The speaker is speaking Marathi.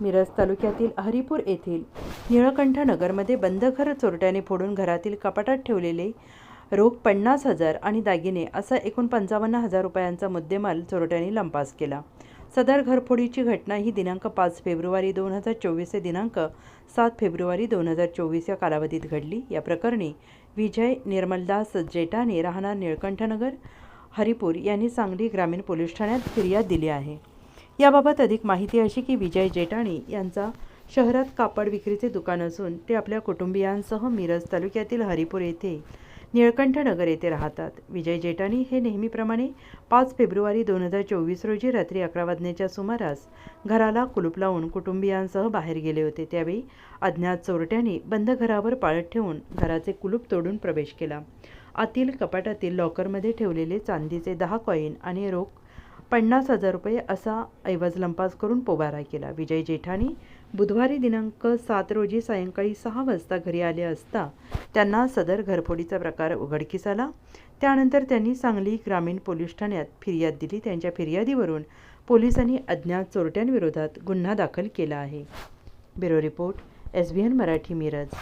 मिरज तालुक्यातील हरिपूर येथील निळकंठ नगरमध्ये बंद घर चोरट्याने फोडून घरातील कपाटात ठेवलेले रोख पन्नास हजार आणि दागिने असा एकूण पंचावन्न हजार रुपयांचा मुद्देमाल चोरट्यांनी लंपास केला. सदर घरफोडीची घटना ही दिनांक पाच फेब्रुवारी दोन हजार चोवीस ते दिनांक सात फेब्रुवारी दोन हजार चोवीस या कालावधीत घडली. या प्रकरणी विजय निर्मलदास जेटाने राहणार निळकंठनगर हरिपूर यांनी सांगली ग्रामीण पोलीस ठाण्यात फिर्याद दिली आहे. याबाबत अधिक माहिती अशी की विजय जेटाणी यांचा शहरात कापड विक्रीचे दुकान असून ते आपल्या कुटुंबियांसह मिरज तालुक्यातील हरिपूर येथे निळकंठनगर येथे राहतात. विजय जेटाणी हे नेहमीप्रमाणे पाच फेब्रुवारी दोन हजार चोवीस रोजी रात्री अकरा वाजण्याच्या सुमारास घराला कुलूप लावून कुटुंबियांसह बाहेर गेले होते. त्यावेळी अज्ञात चोरट्यांनी बंद घरावर पाळत ठेवून घराचे कुलूप तोडून प्रवेश केला. आतील कपाटातील लॉकरमध्ये ठेवलेले चांदीचे दहा कॉईन आणि रोख पन्नास हजार रुपये असा ऐवज लंपास करून पोबारा केला. विजय जेठानी बुधवारी दिनांक सात रोजी सायंकाळी सहा वाजता घरी आले असता त्यांना सदर घरफोडीचा प्रकार उघडकीस आला. त्यानंतर त्यांनी सांगली ग्रामीण पोलीस ठाण्यात फिर्याद दिली. त्यांच्या फिर्यादीवरून पोलिसांनी अज्ञात चोरट्यांविरोधात गुन्हा दाखल केला आहे. Bureau report S B N Marathi Miraj.